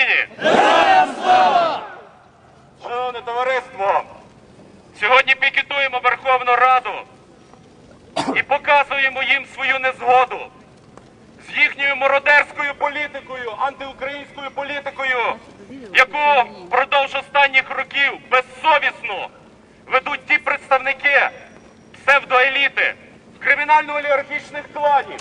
Україні! слава! Шановне товариство! Сьогодні пікетуємо Верховну Раду і показуємо їм свою незгоду з їхньою мародерською політикою, антиукраїнською політикою, яку впродовж останніх років безсовісно ведуть ті представники псевдоеліти кримінально-олігархічних кланів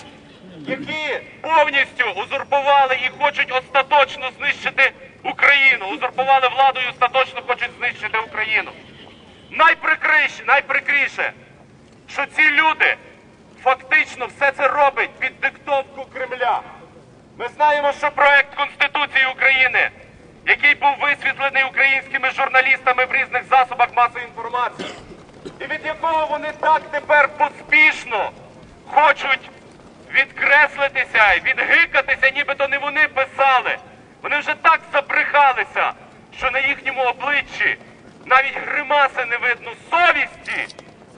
які повністю узурпували і хочуть остаточно знищити Україну, узурпували владу і остаточно хочуть знищити Україну. Найприкріше, найприкріше, що ці люди фактично все це роблять під диктовку Кремля. Ми знаємо, що проект Конституції України, який був висвітлений українськими журналістами в різних засобах масової інформації, і від якого вони так тепер поспішно хочуть відкреслитися і відгикатися, нібито не вони писали. Вони вже так забрехалися, що на їхньому обличчі навіть гримаси не видно совісті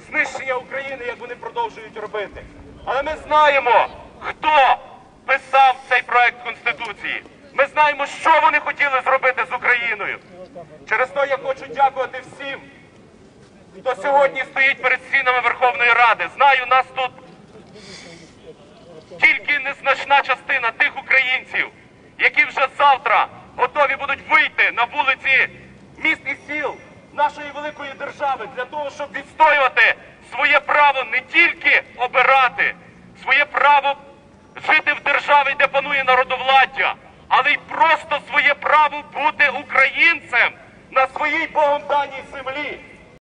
знищення України, як вони продовжують робити. Але ми знаємо, хто писав цей проект Конституції. Ми знаємо, що вони хотіли зробити з Україною. Через то я хочу дякувати всім, хто сьогодні стоїть перед стінами Верховної Ради. Знаю, нас тут тільки незначна частина тих українців, які вже завтра готові будуть вийти на вулиці міст і сіл нашої великої держави для того, щоб відстоювати своє право не тільки обирати, своє право жити в державі, де панує народовладдя, але й просто своє право бути українцем на своїй Богом даній землі.